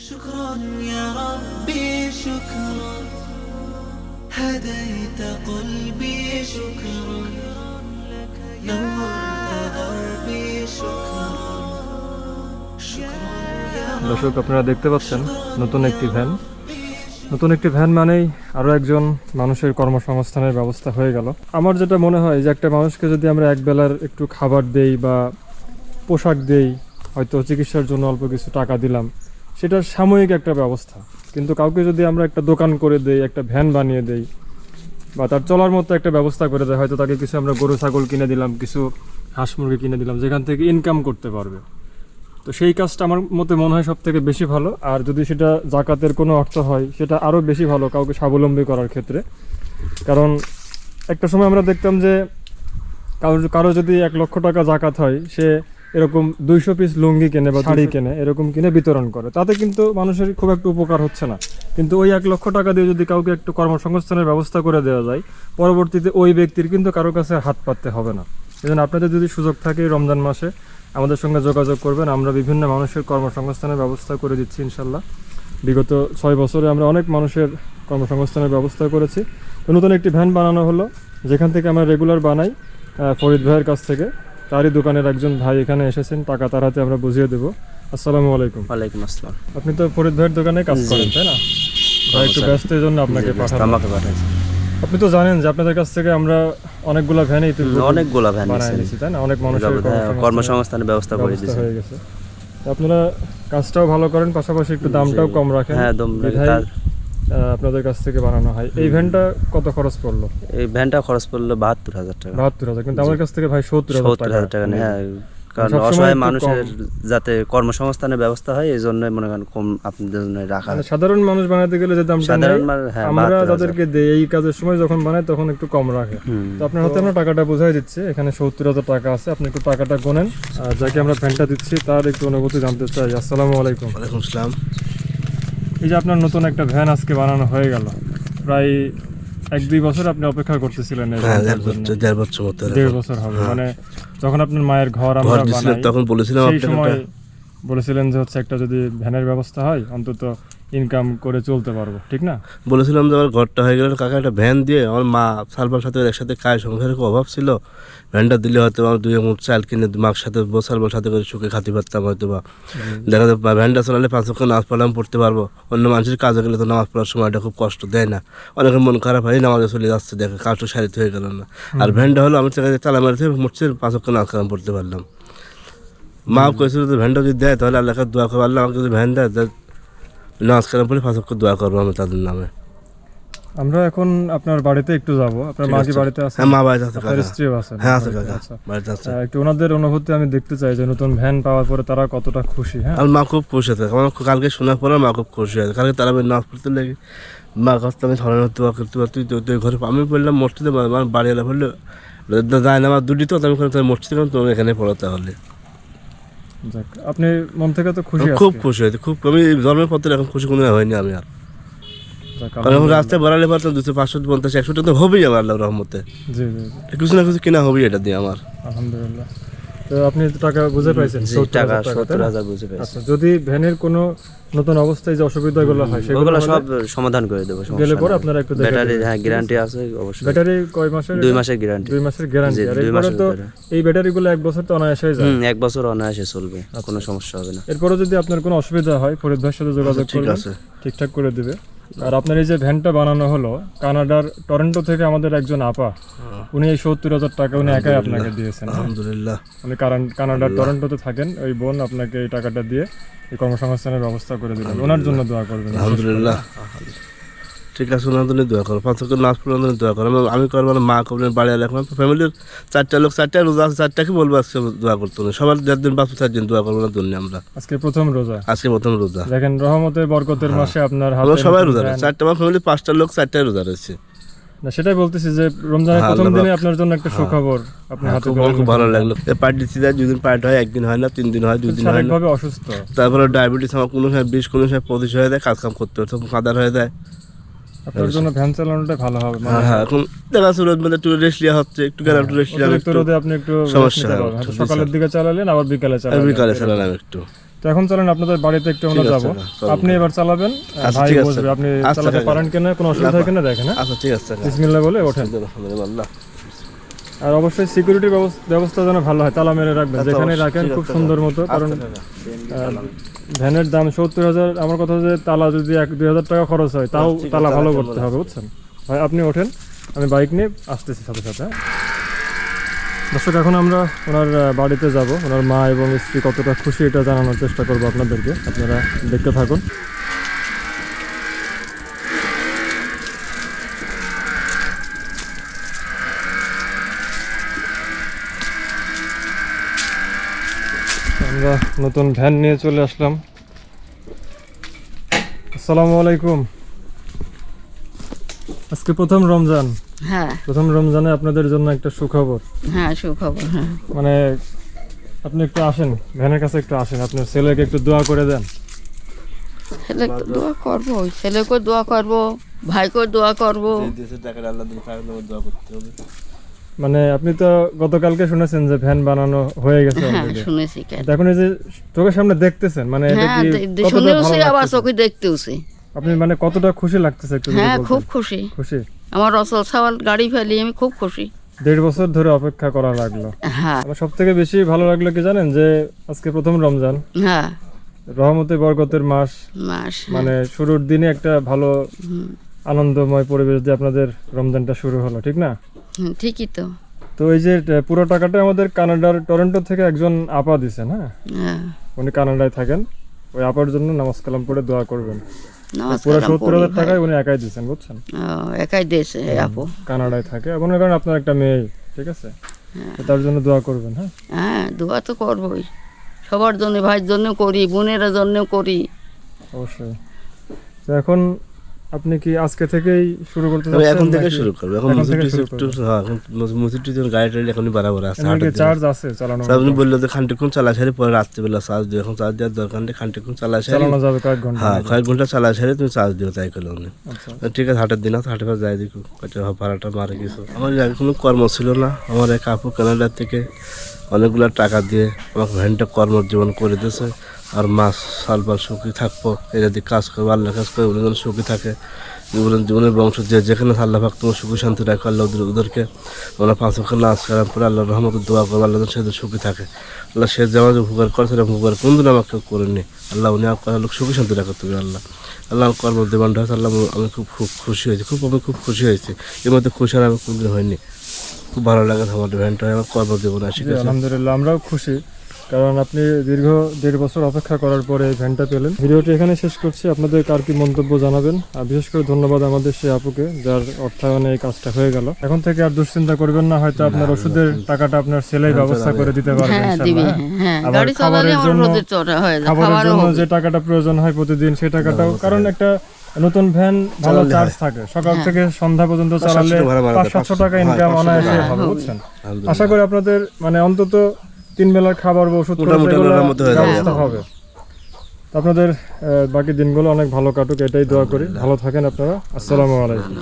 شكرا يا ربي شكرا هديت قلبي شكرا نورت دربي شكرا شكرا يا দর্শক আপনারা দেখতে পাচ্ছেন নতুন একটি ভ্যান নতুন একটি ভ্যান মানেই আরও একজন মানুষের কর্মসংস্থানের ব্যবস্থা হয়ে গেল আমার যেটা মনে হয় যে একটা মানুষকে যদি আমরা এক বেলার একটু খাবার দেই বা পোশাক দেই হয়তো চিকিৎসার জন্য অল্প কিছু টাকা দিলাম সেটা সাময়িক একটা ব্যবস্থা। কিন্তু কাউকে যদি আমরা একটা দোকান করে দেই, একটা ভ্যান বানিয়ে দেই, বা তার চলার মতো একটা ব্যবস্থা করে দেয়, হয়তো তাকে কিছু আমরা গরু, ছাগল কিনে দিলাম, কিছু হাঁস মুরগি কিনে দিলাম, যেখান থেকে ইনকাম করতে পারবে। তো সেই কাজটা আমার মতে মনে হয় সব থেকে বেশি ভালো। আর যদি সেটা জাকাতের কোনো অর্থ হয়, সেটা আরও বেশি ভালো কাউকে স্বাবলম্বী করার ক্ষেত্রে। কারণ একটা সময় আমরা দেখতাম যে কারও কারও যদি এক লক্ষ টাকা জাকাত হয়, সে এরকম দুইশো পিস লুঙ্গি কেনে বা শাড়ি কেনে এরকম কিনে বিতরণ করে। তাতে কিন্তু মানুষের খুব একটা উপকার হচ্ছে না। কিন্তু ওই এক লক্ষ টাকা দিয়ে যদি কাউকে একটু কর্মসংস্থানের ব্যবস্থা করে দেওয়া যায় পরবর্তীতে ওই ব্যক্তির কিন্তু কারও কাছে হাত পাততে হবে না। এজন্য আপনাদের যদি সুযোগ থাকে রমজান মাসে আমাদের সঙ্গে যোগাযোগ করবেন। আমরা বিভিন্ন মানুষের কর্মসংস্থানের ব্যবস্থা করে দিচ্ছি ইনশাল্লাহ। বিগত ছয় বছরে আমরা অনেক মানুষের কর্মসংস্থানের ব্যবস্থা করেছি। তো নতুন একটি ভ্যান বানানো হলো। যেখান থেকে আমরা রেগুলার বানাই ফরিদ ভাইয়ের কাছ থেকে। তারই দোকানের একজন ভাই এখানে এসেছেন টাকা তার হাতে আমরা বুঝিয়ে দেবো। আসসালামু আলাইকুম। ওয়ালাইকুম আসসালাম। আপনি তো ফরিদ ভাইয়ের দোকানে কাজ করেন তাই না? ভাই একটু স্যার। ব্যস্ত এই জন্য আপনাকে আমাকে পাঠাইছে। আপনি তো জানেন যে আপনাদের কাছ থেকে আমরা অনেকগুলা ভ্যানই অনেকগুলা ভ্যান নিয়েছি। তাই না? অনেক মানুষের কর্মসংস্থানের কর্মসংস্থানের ব্যবস্থা করে ব্যবস্থা হয়ে গেছে। আপনারা কাজটাও ভালো করেন পাশাপাশি একটু দামটাও কম রাখেন। হ্যাঁ, আপনাদের কাছ থেকে বানানো হয়। এই ভ্যানটা কত খরচ পড়ল? এই ভ্যানটা খরচ পড়ল বাহাত্তর হাজার টাকা। বাহাত্তর হাজার কিন্তু আমার কাছ থেকে ভাই সত্তর সত্তর হাজার টাকা নেই হ্যাঁ কারণ অসহায় মানুষের যাতে কর্মসংস্থানের ব্যবস্থা হয় এই জন্য মনে করেন কম আপনাদের জন্য রাখা মানে সাধারণ মানুষ বানাতে গেলে যে দামটা সাধারণ হ্যাঁ, আমরা যাদেরকে দেই এই কাজের সময় যখন বানাই তখন একটু কম রাখে। তো আপনার হাতে আমরা টাকাটা বোঝাই দিচ্ছি এখানে সত্তর হাজার টাকা আছে আপনি একটু টাকাটা গোনেন। আর যাকে আমরা ফ্যানটা দিচ্ছি তার একটু অনুভূতি জানতে চাই। আসসালামু আলাইকুম। ওয়ালাইকুম আসসালাম। এই যে আপনার নতুন একটা ভ্যান আজকে বানানো হয়ে গেল। প্রায় এক দুই বছর আপনি অপেক্ষা করতেছিলেন হ্যাঁ দেড় বছর মতো দেড় বছর হবে। মানে যখন আপনার মায়ের ঘর আমরা তখন বলেছিলাম সেই সময় বলেছিলেন যে হচ্ছে একটা যদি ভ্যানের ব্যবস্থা হয় অন্তত ইনকাম করে চলতে পারব ঠিক না? বলেছিলাম যে আমার ঘরটা হয়ে গেলে কাকা একটা ভ্যান দিয়ে আমার মা সালবার সাথে একসাথে কাজ সংসারের খুব অভাব ছিল। ভ্যানটা দিলে হয়তো আমার দুই মুঠ চাল কিনে মার সাথে সালবার সাথে করে সুখে খাতে পারতাম হয়তো বা দেখা যায় ভ্যানটা চালালে পাঁচ ওখানে নামাজ পড়লাম পড়তে পারব। অন্য মানুষের কাজে গেলে তো নামাজ পড়ার সময়টা খুব কষ্ট দেয় না। অনেকের মন খারাপ হয় নামাজে চলে যাচ্ছে দেখে কাজটা সারিতে হয়ে গেল না। আর ভ্যানটা হলো আমি চালা মারতে মুড়ছে পাঁচ ওখানে নামাজ কালাম পড়তে পারলাম। মা কয়েছিল যে ভ্যানটা যদি দেয় তাহলে আল্লাহকে দোয়া করব আল্লাহ আমাকে যদি ভ্যান দেয় নামাজ কালাম পড়ে ওখানে দোয়া করব আমি তাদের নামে। আমরা এখন আপনার বাড়িতে একটু যাব। আপনার মা কি বাড়িতে আছে? হ্যাঁ মা বাড়িতে আছে আপনার স্ত্রীও আছে হ্যাঁ আছে কাকা। বাড়িতে আছে। একটু ওনাদের অনুভূতি আমি দেখতে চাই যে নতুন ভ্যান পাওয়ার পরে তারা কতটা খুশি হ্যাঁ? আর মা খুব খুশি আছে। আমার কালকে শোনার পরে মা খুব খুশি আছে। কালকে তারা নাচ পড়তে লেগে মা কাছ আমি ধরনের দোয়া করতে পারি তুই তুই ঘরে আমি বললাম মসজিদে আমার বাড়ি এলা বলল যায় না আমার দুটি তো আমি মসজিদে তুমি এখানে পড়ো তাহলে যাক, আপনি মন থেকে তো খুশি খুব আজকে। খুশি হয়েছে খুব আমি জন্মের পর থেকে এখন খুশি কোনো হয়নি আমি আর। যাক, কারণ এখন রাস্তায় বাড়ালে পারতাম দুশো পাঁচশো পঞ্চাশ একশো টাকা তো হবেই আমার আল্লাহ রহমতে। জি জি জি, কিছু না কিছু কেনা হবেই এটা দিয়ে আমার। আলহামদুলিল্লাহ। তো আপনি টাকা বুঝে পাইছেন টাকা সত্তর হাজার বুঝে পেয়েছি আচ্ছা যদি ভ্যানের কোনো নতুন অবস্থায় যে অসুবিধাগুলো হয় সেগুলো সব সমাধান করে দেবো গেলে পরে আপনারা একটু ব্যাটারি হ্যাঁ গ্যারান্টি আছে। অবশ্যই। ব্যাটারি কয় মাসের দুই মাসের গ্যারান্টি দুই মাসের গ্যারান্টি আর এরপরে তো। এই ব্যাটারিগুলো এক বছর তো অনায়াসেই যায়। এক বছর অনায়াসে চলবে কোনো সমস্যা হবে না। এরপরে যদি আপনার কোনো অসুবিধা হয় ফরিদ ভাইয়ের সাথে যোগাযোগ আচ্ছা, করবেন আছে। ঠিকঠাক করে দিবে। আর আপনার এই যে ভ্যানটা বানানো হলো কানাডার টরেন্টো থেকে আমাদের একজন আপা উনি এই সত্তর হাজার টাকা উনি একাই আপনাকে দিয়েছেন। হ্যাঁ? আলহামদুলিল্লাহ। উনি কানাডার টরেন্টোতে থাকেন ওই বোন আপনাকে এই টাকাটা দিয়ে এই কর্মসংস্থানের ব্যবস্থা করে দিলেন। ওনার জন্য দোয়া করবেন। আলহামদুলিল্লাহ। ঠিক আছে ওনার জন্য দোয়া করো। পাঁচ ওকে নাচ পড়ার জন্য দোয়া করো। আমি- আমি করব না মা করবেন বাড়ি রাখবেন ফ্যামিলির চারটা লোক চারটা রোজা আছে চারটাকে বলব আজকে দোয়া করতে হবে সবার যার দিন বাঁচবো চার দিন দোয়া করব না দুনিয়া আমরা। আজকে প্রথম রোজা। আজকে প্রথম রোজা। দেখেন রহমতের বরকতের মাসে আপনার হাতে সবাই রোজা রয়েছে। চারটা আমার ফ্যামিলি পাঁচটা লোক চারটায় রোজা রয়েছে। না সেটাই বলতেছি যে রমজানের হ্যাঁ, প্রথম দিনে আপনার জন্য একটা সুখবর আপনি হাতে খুব ভালো লাগল। পার্টি দিতে যায় দুদিন পার্ট হয় একদিন হয় না তিন দিন হয় দুই দিন হয় না। অসুস্থ? তারপরে ডায়াবেটিস আমার কোনো সময় বিষ কোনো সময় পঁচিশ হয়ে যায় কাজ কাম করতে হচ্ছে কাদার হয়ে যায়। আপনার জন্য ভ্যান চালানোটা ভালো হবে মানে হ্যাঁ হ্যাঁ এখন দেখা যাচ্ছে রোদ মধ্যে একটু রেস্ট নেওয়া হচ্ছে একটু গেলাম একটু রেস্ট নিলাম একটু রোদে আপনি একটু সমস্যা হয়, সকালের দিকে চালালেন আবার বিকালে চালালেন। বিকালে চালালাম একটু। তো এখন চলেন আপনাদের বাড়িতে একটু আমরা যাব। আপনি এবার চালাবেন আচ্ছা, ভাই বসবে। আপনি আচ্ছা, চালাতে পারেন কিনা কোনো অসুবিধা হয় কিনা দেখেন হ্যাঁ। আচ্ছা ঠিক আছে বিসমিল্লাহ বলে ওঠেন। আলহামদুলিল্লাহ। আর অবশ্যই সিকিউরিটি ব্যবস্থা যেন ভালো হয় তালা মেরে রাখবেন। আচ্ছা, যেখানে রাখেন খুব সুন্দর মতো কারণ আচ্ছা। আহ, ভ্যানের দাম সত্তর হাজার আমার কথা যে তালা যদি এক দুই হাজার টাকা খরচ হয় তাও আচ্ছা, তালা ভালো করতে হবে বুঝছেন? ভাই আপনি ওঠেন আমি বাইক নিয়ে আসতেছি সাথে সাথে হ্যাঁ? দর্শক এখন আমরা ওনার বাড়িতে যাব। ওনার মা এবং স্ত্রী কতটা খুশি এটা জানানোর চেষ্টা করব আপনাদেরকে। আপনারা দেখতে থাকুন। আমরা নতুন ভ্যান নিয়ে চলে আসলাম। আসসালামু আলাইকুম। আজকে প্রথম রমজান। হ্যাঁ। প্রথম রমজানে আপনাদের জন্য একটা সুখবর। হ্যাঁ সুখবর হ্যাঁ। মানে আপনি একটু আসেন ভ্যানের কাছে একটু আসেন আপনার ছেলেকে একটু দোয়া করে দেন। ছেলেকে দোয়া করব ছেলেকে দোয়া করব ভাইকে দোয়া করব। দেশে টাকাটা আল্লাহ দোয়া করতে হবে। মানে আপনি তো গতকালকে শুনেছেন যে ভ্যান বানানো হয়ে গেছে হ্যাঁ শুনেছি এখন এই যে চোখের সামনে দেখতেছেন মানে এটা হ্যাঁ কি শুনেওছি আবার চোখে দেখতেওছি। আপনি মানে কতটা খুশি লাগতেছে একটু হ্যাঁ খুব খুশি। খুশি? আমার রসল সাওয়াল গাড়ি ফেলি আমি খুব খুশি। দেড় বছর ধরে অপেক্ষা করা লাগল। হ্যাঁ। আমার সব থেকে বেশি ভালো লাগল কি জানেন যে আজকে প্রথম রমজান। হ্যাঁ। রহমতে বরকতের মাস। মাস। মানে শুরুর দিনে একটা ভালো আনন্দময় পরিবেশ দিয়ে আপনাদের রমজানটা শুরু হলো ঠিক না? হুম, ঠিকই তো। তো এই যে পুরো টাকাটা আমাদের কানাডার টরন্টো থেকে একজন আপা দিছেন হ্যাঁ হ্যাঁ। উনি কানাডায় থাকেন। ওই আপার জন্য নামাজ কালাম পড়ে দোয়া করবেন। নমস্কার পুরো সত্তর হাজার টাকায় উনি একাই দিচ্ছেন বুঝছেন? একাই দেশে আপু। কানাডায় থাকে। এবং কারণ আপনার একটা মেয়ে ঠিক আছে? তো তার জন্য দোয়া করবেন হ্যাঁ? হ্যাঁ দোয়া তো করবোই। সবার জন্য ভাইয়ের জন্য করি বোনের জন্য করি। অবশ্যই। তো এখন আপনি কি আজকে থেকেই শুরু করতে তবে এখন থেকে শুরু করবে। এখন থেকে একটু হ্যাঁ এখন মুসিদটি যখন গাড়ি টাড়ি এখনই বাড়াবার আছে কি চার্জ আছে চালানো আপনি বলল যে খান্টিক্ষণ চালা সারি পরে রাত্রিবেলা চার্জ দিও। এখন চার্জ দেওয়ার দরকার নেই খান্টিক্ষণ চালা সারি চালানো যাবে কয়েক ঘণ্টা হ্যাঁ কয়েক ঘণ্টা চালা সারি তুমি চার্জ দিও তাই করলে উনি। আচ্ছা। ঠিক আছে হাটের দিন আছে হাটে পাশে যাই দেখো কয়টা ভাড়াটা মারে কিছু। আমার আগে কোনো কর্ম ছিল না। আমার এক আপু কানাডা থেকে অনেকগুলো টাকা দিয়ে আমাকে ভ্যানটা কর্মজীবন করে দিয়েছে। আর মাছ সাল পাল সুখী থাকব। এটা যদি কাজ করব আল্লাহ কাজ করে যেন সুখী থাকে। জীবনের জীবনের বংশ, যে যেখানে আল্লাহ পাক তোমার সুখী শান্তি রাখো, আল্লাহ ওদের ওদেরকে ওরা পাঁচ ওখানে নাচ করার পরে আল্লাহ রহমত দোয়া করব, আল্লাহ সেদের সুখী থাকে। আল্লাহ সে যে উপকার করে সেরকম উপকার কোনদিন আমাকে করেনি আল্লাহ উনি আপনার লোক সুখী শান্তি রাখো তুমি, আল্লাহ। আল্লাহ কর্ম দেবানটা হয়েছে, আল্লাহ আমি খুব খুব খুশি হয়েছি, খুব আমি খুব খুশি হয়েছি। এর মধ্যে খুশি আর আমি কোনদিন হয়নি খুব ভালো লাগে আমার ভ্যানটা আমার কর্ম দেবো না আলহামদুলিল্লাহ, আমরাও খুশি। কারণ আপনি দীর্ঘ দেড় বছর অপেক্ষা করার পরে এই ভ্যানটা পেলেন। ভিডিওটি এখানে শেষ করছি। আপনাদের কার কি মন্তব্য জানাবেন? আর বিশেষ করে ধন্যবাদ আমাদের সেই আপুকে যার অর্থায়নে এই কাজটা হয়ে গেল। এখন থেকে আর দুশ্চিন্তা করবেন না হয়তো আপনার ওষুধের টাকাটা আপনার ছেলেই ব্যবস্থা করে দিতে পারবে হ্যাঁ দিবি ইনশাআল্লাহ, হ্যাঁ? হ্যাঁ। আবার খাবারের জন্য হয়ে খাবারের জন্য যে টাকাটা প্রয়োজন হয় প্রতিদিন সেই টাকাটাও কারণ একটা নতুন ভ্যান ভালো চার্জ থাকে। সকাল হ্যাঁ। থেকে সন্ধ্যা পর্যন্ত চালালে পাঁচ সাতশো টাকা হ্যাঁ, ইনকাম অনায়াসে হবে। বুঝছেন? আশা করি আপনাদের মানে অন্তত তিন বেলার খাবার বা ওষুধ। ব্যবস্থা হবে আপনাদের বাকি দিনগুলো অনেক ভালো কাটুক এটাই দোয়া করি ভালো থাকেন আপনারা আসসালামু আলাইকুম।